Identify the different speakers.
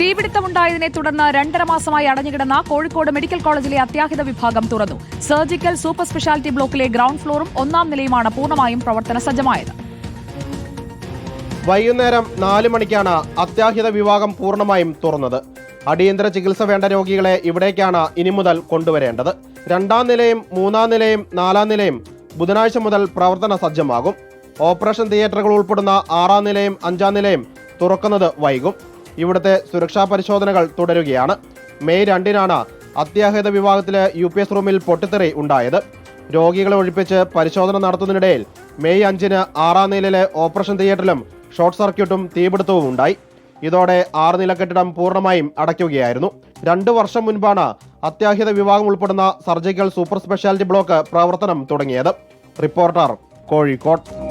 Speaker 1: തീപിടുത്തമുണ്ടായതിനെ തുടർന്ന് രണ്ടര മാസമായി അടഞ്ഞുകിടന്ന കോഴിക്കോട് മെഡിക്കൽ കോളേജിലെ അത്യാഹിത വിഭാഗം തുറന്നു. സർജിക്കൽ സൂപ്പർ സ്പെഷ്യാലിറ്റി ബ്ലോക്കിലെ ഗ്രൌണ്ട് ഫ്ലോറും ഒന്നാം നിലയുമാണ് പൂർണമായും പ്രവർത്തന സജ്ജമായത്.
Speaker 2: വൈകുന്നേരം നാല് മണിക്കാണ് അത്യാഹിത വിഭാഗം പൂർണമായും തുറന്നത്. അടിയന്തര ചികിത്സ വേണ്ട രോഗികളെ ഇവിടേക്കാണ് ഇനി മുതൽ കൊണ്ടുവരേണ്ടത്. രണ്ടാം നിലയും മൂന്നാം നിലയും നാലാം നിലയും ബുധനാഴ്ച മുതൽ പ്രവർത്തന സജ്ജമാകും. ഓപ്പറേഷൻ തിയേറ്ററുകൾ ഉൾപ്പെടുന്ന ആറാം നിലയും അഞ്ചാം നിലയും തുറക്കുന്നത് വൈകും. ഇവിടുത്തെ സുരക്ഷാ പരിശോധനകൾ തുടരുകയാണ്. മെയ് രണ്ടിനാണ് അത്യാഹിത വിഭാഗത്തിലെ യു പി എസ് റൂമിൽ പൊട്ടിത്തെറി ഉണ്ടായത്. രോഗികളെ ഒഴിപ്പിച്ച് പരിശോധന നടത്തുന്നതിനിടയിൽ മെയ് അഞ്ചിന് ആറാം നിലയിലെ ഓപ്പറേഷൻ തിയേറ്ററിലും ഷോർട്ട് സർക്യൂട്ടും തീപിടുത്തവും ഉണ്ടായി. ഇതോടെ ആറ് നില കെട്ടിടം പൂർണമായും അടയ്ക്കുകയായിരുന്നു. രണ്ടു വർഷം മുൻപാണ് അത്യാഹിത വിഭാഗം ഉൾപ്പെടുന്ന സർജിക്കൽ സൂപ്പർ സ്പെഷ്യാലിറ്റി ബ്ലോക്ക് പ്രവർത്തനം തുടങ്ങിയത്. റിപ്പോർട്ടർ കോഴിക്കോട്.